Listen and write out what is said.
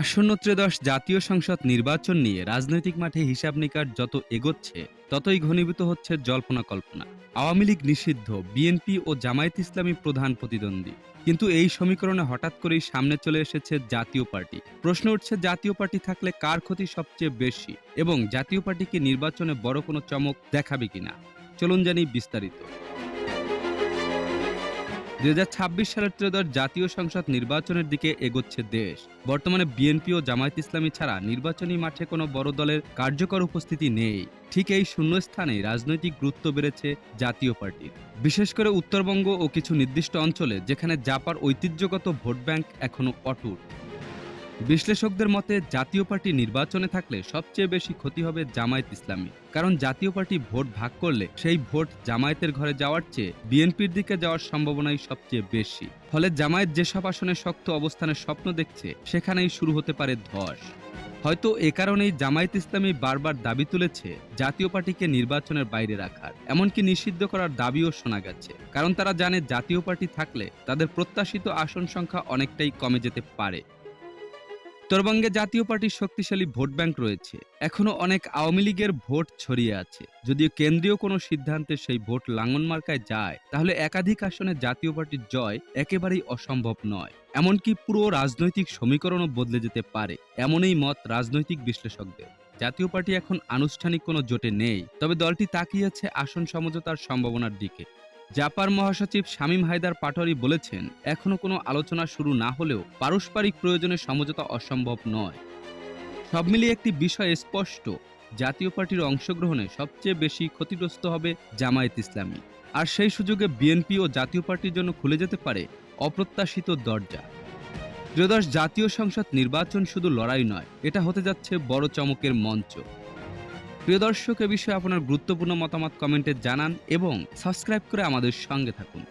আসন্ন ত্রয়োদশ জাতীয় সংসদ নির্বাচন নিয়ে রাজনৈতিক মাঠে হিসাব নিকাশ যত এগোচ্ছে, ততই ঘনীভূত হচ্ছে জল্পনা কল্পনা। আওয়ামী লীগ নিষিদ্ধ, বিএনপি ও জামায়াত ইসলামী প্রধান প্রতিদ্বন্দ্বী। কিন্তু এই সমীকরণে হঠাৎ করেই সামনে চলে এসেছে জাতীয় পার্টি। প্রশ্ন উঠছে, জাতীয় পার্টি থাকলে কার ক্ষতি সবচেয়ে বেশি এবং জাতীয় পার্টিকে নির্বাচনে বড় কোনো চমক দেখাবে কিনা? চলুন জানি বিস্তারিত। দু হাজার ছাব্বিশ সালের ত্রয়োদশ জাতীয় সংসদ নির্বাচনের দিকে এগোচ্ছে দেশ। বর্তমানে বিএনপি ও জামায়াত ইসলামী ছাড়া নির্বাচনী মাঠে কোনো বড় দলের কার্যকর উপস্থিতি নেই। ঠিক এই শূন্যস্থানে রাজনৈতিক গুরুত্ব বেড়েছে জাতীয় পার্টির। বিশেষ করে উত্তরবঙ্গ ও কিছু নির্দিষ্ট অঞ্চলে, যেখানে জাপার ঐতিহ্যগত ভোট ব্যাংক এখনও অটুট। বিশ্লেষকদের মতে, জাতীয় পার্টি নির্বাচনে থাকলে সবচেয়ে বেশি ক্ষতি হবে জামায়াত ইসলামী। কারণ জাতীয় পার্টি ভোট ভাগ করলে সেই ভোট জামায়াতের ঘরে যাওয়ার চেয়ে বিএনপির দিকে যাওয়ার সম্ভাবনাই সবচেয়ে বেশি। ফলে জামায়াত যেসব আসনে শক্ত অবস্থানের স্বপ্ন দেখছে, সেখানেই শুরু হতে পারে ধস। হয়তো এ কারণেই জামায়াত ইসলামী বারবার দাবি তুলেছে জাতীয় পার্টিকে নির্বাচনের বাইরে রাখার। এমনকি নিষিদ্ধ করার দাবিও শোনা গেছে। কারণ তারা জানে জাতীয় পার্টি থাকলে তাদের প্রত্যাশিত আসন সংখ্যা অনেকটাই কমে যেতে পারে। উত্তরবঙ্গে জাতীয় পার্টির শক্তিশালী ভোট ব্যাংক রয়েছে। এখনও অনেক আওয়ামী লীগের ভোট ছড়িয়ে আছে। যদিও কেন্দ্রীয় কোনো সিদ্ধান্তে সেই ভোট লাঙ্গন মার্কায় যায়, তাহলে একাধিক আসনে জাতীয় পার্টির জয় একেবারেই অসম্ভব নয়। এমনকি পুরো রাজনৈতিক সমীকরণও বদলে যেতে পারে, এমনই মত রাজনৈতিক বিশ্লেষকদের। জাতীয় পার্টি এখন আনুষ্ঠানিক কোনো জোটে নেই, তবে দলটি তাকিয়েছে আসন সমঝোতার সম্ভাবনার দিকে। জাপার মহাসচিব শামীম হায়দার পাটোয়ারি বলেছেন, এখনও কোনো আলোচনা শুরু না হলেও পারস্পরিক প্রয়োজনে সমঝোতা অসম্ভব নয়। সব মিলিয়ে একটি বিষয় স্পষ্ট, জাতীয় পার্টির অংশগ্রহণে সবচেয়ে বেশি ক্ষতিগ্রস্ত হবে জামায়াত ইসলামী। আর সেই সুযোগে বিএনপি ও জাতীয় পার্টির জন্য খুলে যেতে পারে অপ্রত্যাশিত দরজা। ত্রয়োদশ জাতীয় সংসদ নির্বাচন শুধু লড়াই নয়, এটা হতে যাচ্ছে বড় চমকের মঞ্চ। প্রিয় দর্শক, এ বিষয়ে আপনার গুরুত্বপূর্ণ মতামত কমেন্টে জানান এবং সাবস্ক্রাইব করে আমাদের সঙ্গে থাকুন।